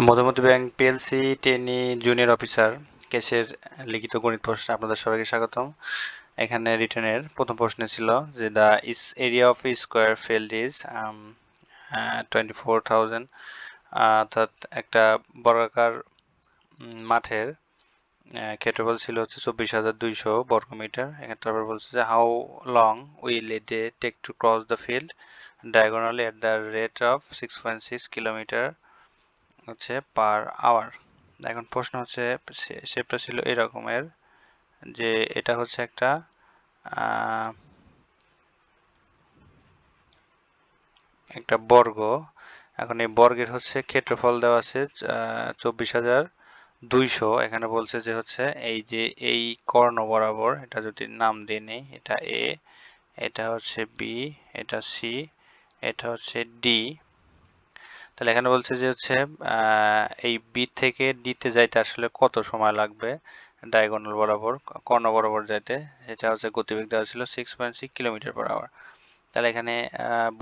Madhumati bank PLC trainee junior officer কেসের লিখিত গণিত প্রশ্নে আপনাদের সবাইকে স্বাগতম। এখানে রিটার্নের প্রথম প্রশ্নে ছিল যে the is area of square field is twenty four thousand অর্থাৎ একটা বর্গাকার মাঠের ক্ষেত্রফল ছিল হচ্ছে চব্বিশ হাজার দুইশো বর্গমিটার এখানে তারপর বলছে যে how long will it take to cross the field diagonally at the rate of six point six kilometre হচ্ছে পার আওয়ার এখন প্রশ্ন হচ্ছে শেপটা ছিল এরকমের যে এটা হচ্ছে একটা একটা বর্গ। এখন এই বর্গের হচ্ছে ক্ষেত্রফল দেওয়া আছে চব্বিশ হাজার দুইশো। এখানে বলছে যে হচ্ছে এই যে এই কর্ণ বরাবর, এটা যদি নাম দিয়ে এটা এ এটা হচ্ছে বি এটা সি এটা হচ্ছে ডি তাহলে এখানে বলছে যে হচ্ছে এই বি থেকে ডিতে যাইতে আসলে কত সময় লাগবে? ডায়াগোনাল বরাবর কর্ণ বরাবর যাইতে। সেটা হচ্ছে গতিবেগ দেওয়া ছিল six point six kilometre per hour তাহলে এখানে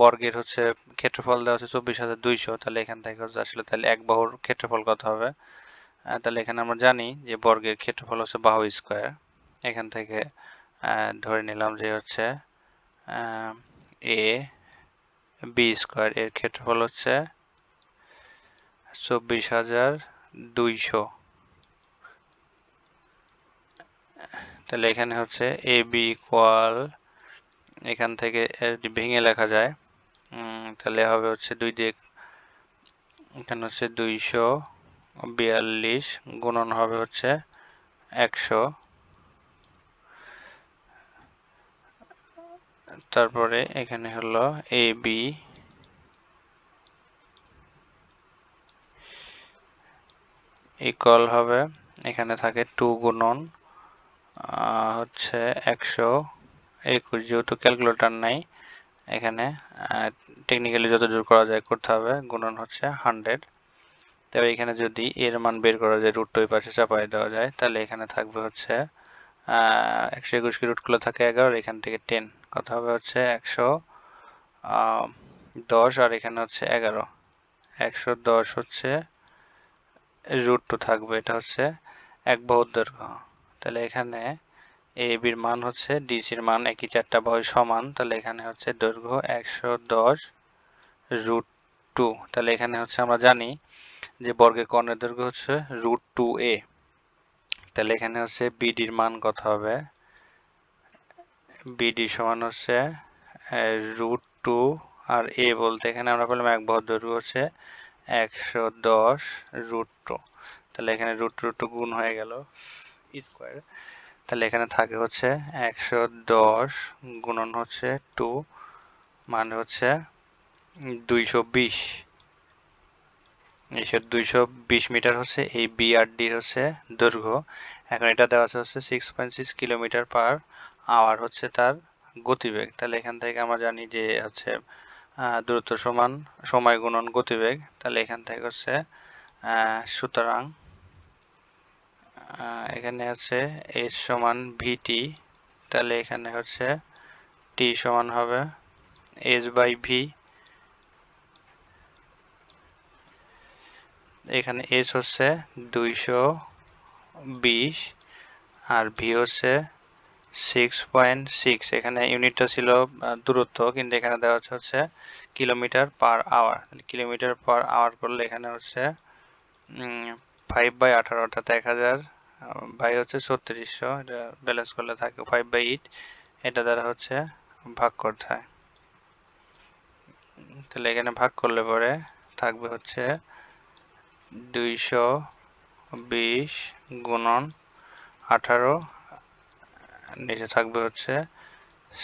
বর্গের হচ্ছে ক্ষেত্রফল দেওয়া হচ্ছে চব্বিশ হাজার দুইশো। তাহলে এখান থেকে হচ্ছে আসলে তাহলে এক বাহুর ক্ষেত্রফল কত হবে? তাহলে এখানে আমরা জানি যে বর্গের ক্ষেত্রফল হচ্ছে বাহু স্কোয়ার এখান থেকে ধরে নিলাম যে হচ্ছে এ বি স্কোয়ার এর ক্ষেত্রফল হচ্ছে চব্বিশ হাজার দুইশো। তাহলে এখানে হচ্ছে এ বি ইকুয়াল, এখান থেকে ভেঙে লেখা যায়। তাহলে হবে হচ্ছে দুই দিক এখানে হচ্ছে দুইশো বিয়াল্লিশ গুণন হবে হচ্ছে একশো। তারপরে এখানে হলো এ বি ইকুয়াল হবে, এখানে থাকে টু গুণন হচ্ছে একশো একুশ। যেহেতু ক্যালকুলেটার নাই, এখানে টেকনিক্যালি যত জোর করা যায় করতে হবে, গুণন হচ্ছে হান্ড্রেড তবে এখানে যদি এর মান বের করা যায় রুট ওই পাশে চাপাই দেওয়া যায়, তাহলে এখানে থাকবে হচ্ছে একশো একুশ কি রুটগুলো থাকে এগারো এখান থেকে টেন কথা হবে হচ্ছে একশো দশ, আর এখানে হচ্ছে এগারো। একশো দশ হচ্ছে রুট টু থাকবে, এটা হচ্ছে এক বাহুর দৈর্ঘ্য। তাহলে এখানে এ বির মান হচ্ছে ডিসির মান একই চারটা বাহু সমান, তাহলে এখানে হচ্ছে দৈর্ঘ্য একশো দশ রুট টু তাহলে এখানে হচ্ছে আমরা জানি যে বর্গের কর্ণের দৈর্ঘ্য হচ্ছে রুট টু এ তাহলে এখানে হচ্ছে বিডির মান কত হবে? বিডি সমান হচ্ছে রুট টু আর এ বলতে এখানে আমরা পেলাম এক বহর দৈর্ঘ্য হচ্ছে একশো দশ রুট টু তাহলে এখানে রুট রুট টু গুণ হয়ে গেল স্কোয়ার তাহলে এখানে থাকে হচ্ছে একশো দশ গুণন হচ্ছে টু মানে হচ্ছে দুইশো বিশ। এইসব দুইশো বিশ মিটার হচ্ছে এই বিআরডির হচ্ছে দৈর্ঘ্য। এখন এটা দেওয়া আছে হচ্ছে six point six kilometre per hour হচ্ছে তার গতিবেগ। তাহলে এখান থেকে আমরা জানি যে হচ্ছে দূরত্ব সমান, সময় গুণন গতিবেগ, তাহলে এখান থেকে হচ্ছে সুতরাং এখানে হচ্ছে এস সমান ভিটি তাহলে এখানে হচ্ছে টি সমান হবে এস বাই ভি এখানে এস হচ্ছে দুইশো বিশ আর ভি হচ্ছে সিক্স পয়েন্ট সিক্স এখানে ইউনিটটা ছিল দূরত্ব, কিন্তু এখানে দেওয়া হচ্ছে হচ্ছে kilometre per hour kilometre per hour করলে এখানে হচ্ছে ফাইভ বাই আঠারো, অর্থাৎ এক হাজার বাই হচ্ছে ছত্রিশশো, এটা ব্যালেন্স করলে থাকে ফাইভ বাই এইট এটা দ্বারা হচ্ছে ভাগ করতে হয়। তাহলে এখানে ভাগ করলে পরে থাকবে হচ্ছে দুইশো বিশ গুণন আঠারো নিচে থাকবে হচ্ছে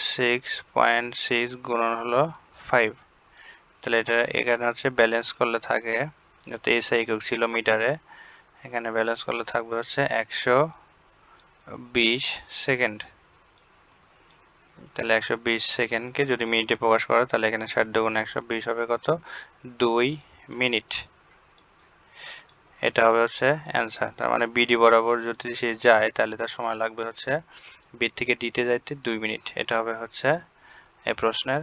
সিক্স পয়েন্ট সিক্স গুণন হলো ফাইভ তাহলে এটা এখানে হচ্ছে ব্যালেন্স করলে থাকে তেইশ একক ছিল মিটারে এখানে ব্যালেন্স করলে থাকবে হচ্ছে একশো বিশ সেকেন্ড তাহলে একশো বিশ সেকেন্ডকে যদি মিনিটে প্রকাশ করে, তাহলে এখানে ষাট দুগুণ একশো বিশ হবে কত? দুই মিনিট। এটা হবে হচ্ছে অ্যান্সার তার মানে বিডি বরাবর যদি সে যায়, তাহলে তার সময় লাগবে হচ্ছে বিট থেকে দিতে যাইতে দুই মিনিট। এটা হবে হচ্ছে এ প্রশ্নের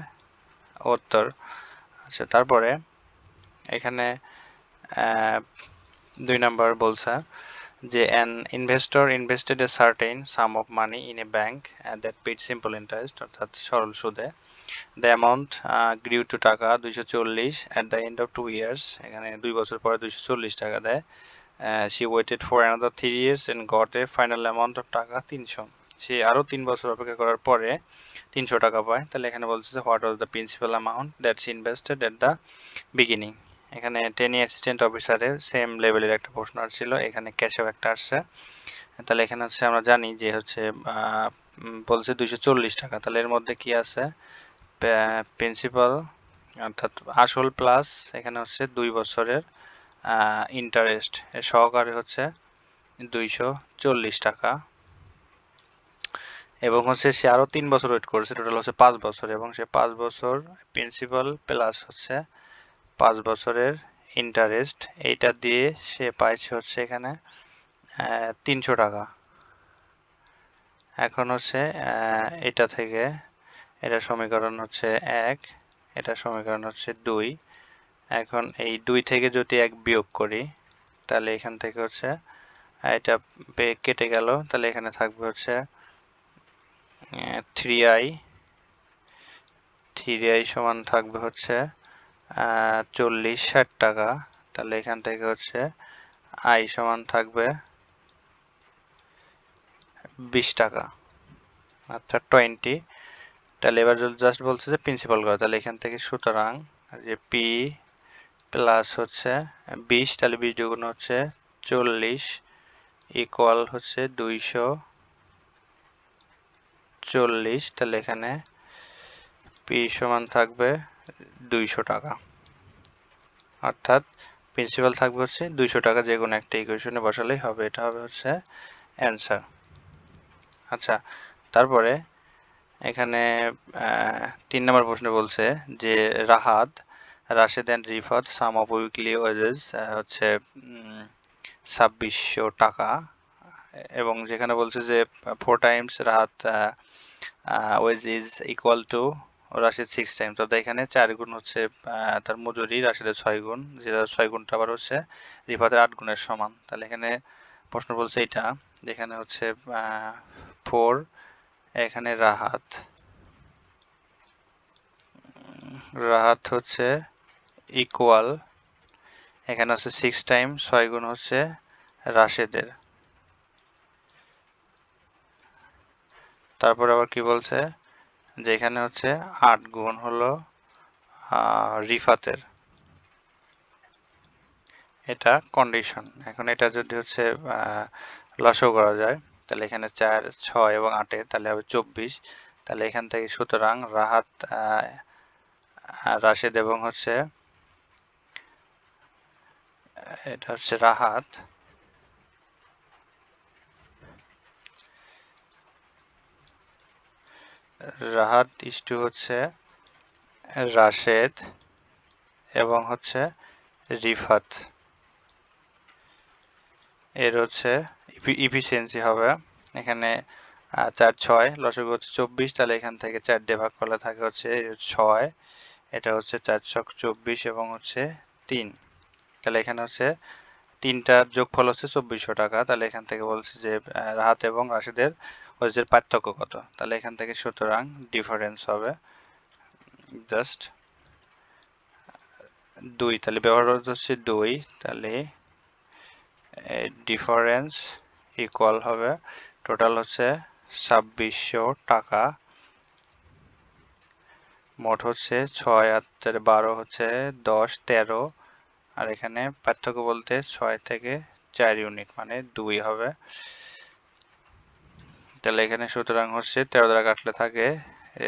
উত্তর। আচ্ছা তারপরে এখানে দুই নাম্বার বলছে যে an investor invested a certain sum of money in a bank that paid simple interest অর্থাৎ সরল সুদে। দ্য অ্যামাউন্ট গ্রিউ টু টাকা দুইশো চল্লিশ at the end of two years এখানে দুই বছর পরে দুইশো চল্লিশ টাকা দেয়। She waited for another three years and got a final amount of taka তিনশো। সে আরও তিন বছর অপেক্ষা করার পরে তিনশো টাকা পায়। তাহলে এখানে বলছে যে what was the principal amount that's invested at the beginning এখানে টেনি অ্যাসিস্ট্যান্ট অফিসারের সেম লেভেলের একটা প্রশ্ন আসছিল, এখানে ক্যাশেও একটা আসছে। তাহলে এখানে হচ্ছে আমরা জানি যে হচ্ছে বলছে দুইশো চল্লিশ টাকা। তাহলে এর মধ্যে কি আছে? প্রিন্সিপাল অর্থাৎ আসল প্লাস এখানে হচ্ছে দুই বছরের ইন্টারেস্ট সহকারে হচ্ছে দুইশো চল্লিশ টাকা। এবং হচ্ছে সে আরও তিন বছর ওয়েট করেছে। টোটাল হচ্ছে পাঁচ বছর এবং সে পাঁচ বছর প্রিন্সিপাল প্লাস হচ্ছে পাঁচ বছরের ইন্টারেস্ট এইটা দিয়ে সে পাইছে হচ্ছে এখানে তিনশো টাকা। এখন হচ্ছে এটা থেকে এটা সমীকরণ হচ্ছে এক, এটা সমীকরণ হচ্ছে দুই। এখন এই দুই থেকে যদি এক বিয়োগ করি, তাহলে এখান থেকে হচ্ছে এটা কেটে গেল। তাহলে এখানে থাকবে হচ্ছে থ্রি আই থ্রি আই সমান থাকবে হচ্ছে চল্লিশ ষাট টাকা। তাহলে এখান থেকে হচ্ছে আই সমান থাকবে বিশ টাকা। আচ্ছা টোয়েন্টি তাহলে এবার জাস্ট বলছে যে প্রিন্সিপাল করা তাহলে এখান থেকে সুতরাং যে পি প্লাস হচ্ছে বিশ, তাহলে বিশ দুগুণ হচ্ছে চল্লিশ ইকুয়াল হচ্ছে দুইশো চল্লিশ, তাহলে এখানে পি সমান থাকবে দুইশো টাকা। অর্থাৎ প্রিন্সিপাল থাকবে হচ্ছে দুইশো টাকা, যে কোনো একটা ইকুয়েশনে বসালেই হবে। এটা হবে হচ্ছে অ্যান্সার আচ্ছা তারপরে এখানে তিন নম্বর প্রশ্ন বলছে যে, Rahat, Rashed and Rifat sum of weekly wages হচ্ছে ছাব্বিশশো টাকা। এবং যেখানে বলছে যে four times Rahat wage is equal to Rashid six times অর্থাৎ এখানে চার গুণ হচ্ছে তার মজুরি, রাশিদের ছয় গুণ, যেটা ছয় গুণটা আবার হচ্ছে রিফাতের আট গুণের সমান। তাহলে এখানে প্রশ্ন বলছে এটা, যেখানে হচ্ছে ফোর এখানে রাহাত রাহাত হচ্ছে ইকুয়াল এখানে হচ্ছে সিক্স টাইম ছয় গুণ হচ্ছে রাশেদের। তারপর আবার কি বলছে? যে এখানে হচ্ছে আট গুণ হলো রিফাতের। এটা কন্ডিশন এখন এটা যদি হচ্ছে লসও করা যায়, তাহলে এখানে চার, ছয় এবং আটের, তাহলে হবে চব্বিশ। তাহলে এখান থেকে সুতরাং রাহাত রাশেদ এবং হচ্ছে এটা হচ্ছে রাহাত। রাহাত ইস্টু হচ্ছে রাশেদ এবং হচ্ছে রিফাত। এর হচ্ছে ইফিসিয়েন্সি হবে। এখানে চার ছয় লসক হচ্ছে চব্বিশ, তাহলে এখান থেকে চার দিয়ে ভাগ করলে থাকে হচ্ছে ছয়। এটা হচ্ছে চার ছক চব্বিশ এবং হচ্ছে তিন। তাহলে এখানে হচ্ছে তিনটার যোগফল হচ্ছে চব্বিশশো টাকা। তাহলে এখান থেকে বলছে যে রাহাত এবং রাশিদের ওয়েজের পার্থক্য কত? তাহলে এখান থেকে সুতরাং ডিফারেন্স হবে জাস্ট দুই। তাহলে ব্যবহার হচ্ছে দুই। তাহলে ডিফারেন্স ইকুয়াল হবে টোটাল হচ্ছে ছাব্বিশশো টাকা। মোট হচ্ছে ছয় আর বারো হচ্ছে দশ, তেরো। আর এখানে পার্থক্য বলতে ছয় থেকে চার ইউনিট মানে দুই হবে। তাহলে এখানে সুতরাং হচ্ছে তেরো দ্বারা কাটলে থাকে,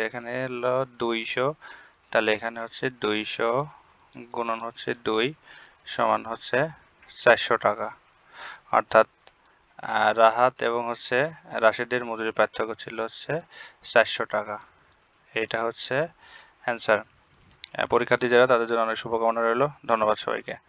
এখানে হলো দুইশো, তাহলে এখানে হচ্ছে দুইশো গুণন হচ্ছে দুই সমান হচ্ছে চারশো টাকা। অর্থাৎ রাহাত এবং হচ্ছে রাশিদের মজুরি পার্থক্য ছিল হচ্ছে চারশো টাকা। এটা হচ্ছে অ্যান্সার পরীক্ষার্থী যারা তাদের জন্য অনেক শুভকামনা রইল। ধন্যবাদ সবাইকে।